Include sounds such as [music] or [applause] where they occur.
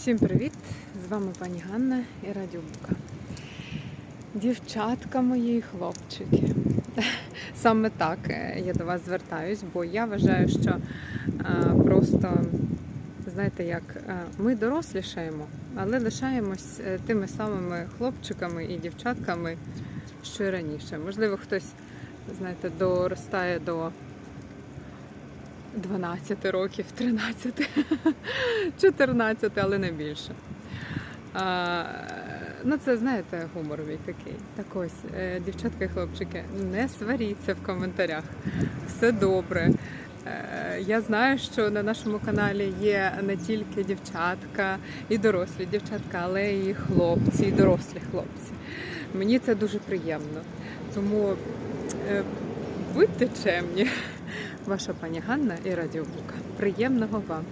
Всім привіт! З вами пані Ганна і Радіо Дівчатка мої хлопчики. [laughs] Саме так е, я до вас звертаюсь, бо я вважаю, що е, просто, знаєте, як е, ми дорослішаємо, але лишаємось тими самими хлопчиками і дівчатками, що й раніше. Можливо, хтось, знаєте, доростає до 12 років, 13, 14, [laughs] але не більше. А, ну, це, знаєте, гумор мій такий. Так ось, е, дівчатка і хлопчики, не сваріться в коментарях. Все добре. Е, Я знаю, що на нашому каналі є не тільки дівчатка і дорослі дівчатка, але і хлопці, і дорослі хлопці. Мені це дуже приємно. Тому е, будьте чемні. Ваша пані Ганна і Радіо Бука. Приємного вам